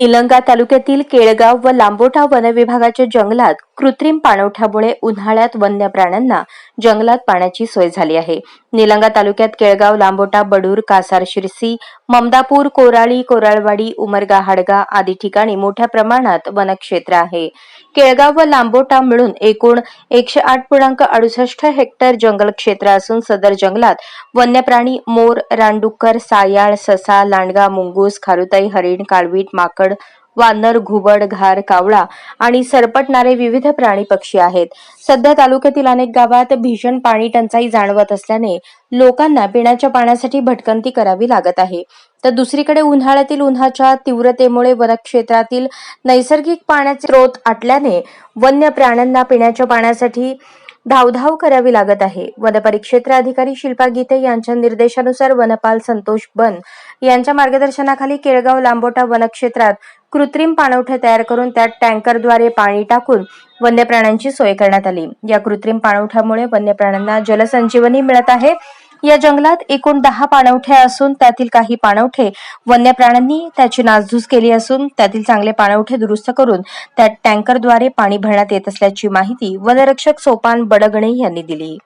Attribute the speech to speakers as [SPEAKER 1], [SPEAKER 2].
[SPEAKER 1] निलंगा तालुक्यातील केळगाव व लांबोटा वनविभागाच्या जंगलात कृत्रिम पाणवठ्यामुळे उन्हाळ्यात वन्य प्राण्यांना जंगलात पाण्याची सोय झाली आहे. निलंगा तालुक्यात केळगाव लांबोटा बडूर कासार शिरसी ममदापूर कोराळी कोराळवाडी उमरगा हाडगा आदी ठिकाणी मोठ्या प्रमाणात वनक्षेत्र आहे. केळगाव व लांबोटा मिळून एकूण एकशे आठ पूर्णांक अडुसष्ट हेक्टर जंगल क्षेत्र असून सदर जंगलात वन्य प्राणी मोर रानडुक्कर सायाळ ससा लांडगा मुंगूस खारुताई हरिण काळवीट माकड वानर घुबड घार कावळा आणि सरपटणारे विविध प्राणी पक्षी आहेत. सध्या तालुक्यातील अनेक गावात भीषण पाणी टंचाई जाणवत असल्याने लोकांना पिण्याच्या पाण्यासाठी भटकंती करावी लागत आहे. तर दुसरीकडे उन्हाळ्यातील उन्हाच्या तीव्रतेमुळे वनक्षेत्रातील नैसर्गिक पाण्याचे स्रोत आटल्याने वन्य प्राण्यांना पिण्याच्या पाण्यासाठी धावधाव करावी लागत आहे. वनपरिक्षेत्र अधिकारी शिल्पा गीते यांच्या निर्देशानुसार वनपाल संतोष बन यांच्या मार्गदर्शनाखाली केळगाव लांबोटा वनक्षेत्रात कृत्रिम पाणवठे तयार करून त्यात टँकरद्वारे पाणी टाकून वन्य प्राण्यांची सोय करण्यात आली. या कृत्रिम पाणवठ्यामुळे वन्य प्राण्यांना जलसंजीवनी मिळत आहे. या जंगलात एकूण दहा पाणवठे असून त्यातील काही पाणवठे वन्य प्राण्यांनी त्याची नासधूस केली असून त्यातील चांगले पाणवठे दुरुस्त करून त्यात टँकरद्वारे पाणी भरण्यात येत असल्याची माहिती वनरक्षक सोपान बडगणे यांनी दिली.